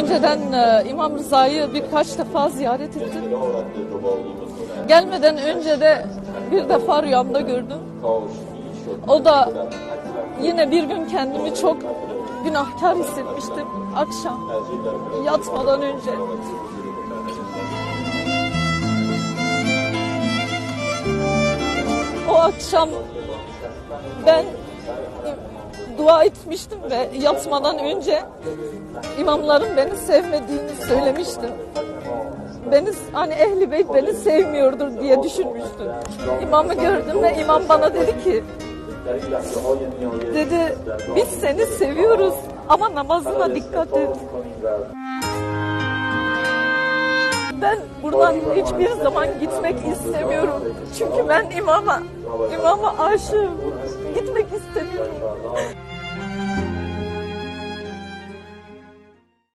Önceden e, İmam Rıza'yı birkaç defa ziyaret ettim. Gelmeden önce de bir defa rüyamda gördüm. O da yine bir gün kendimi çok günahkar hissetmiştim akşam yatmadan önce. O akşam ben dua etmiştim ve yatmadan önce imamların beni sevmediğini söylemiştim. Beni hani ehli beyt beni sevmiyordur diye düşünmüştüm. İmamı gördüm ve imam bana dedi ki dedi biz seni seviyoruz ama namazına dikkat et. Ben buradan hiçbir zaman gitmek istemiyorum. Çünkü ben imama, imama aşığım. Gitmek istemiyorum.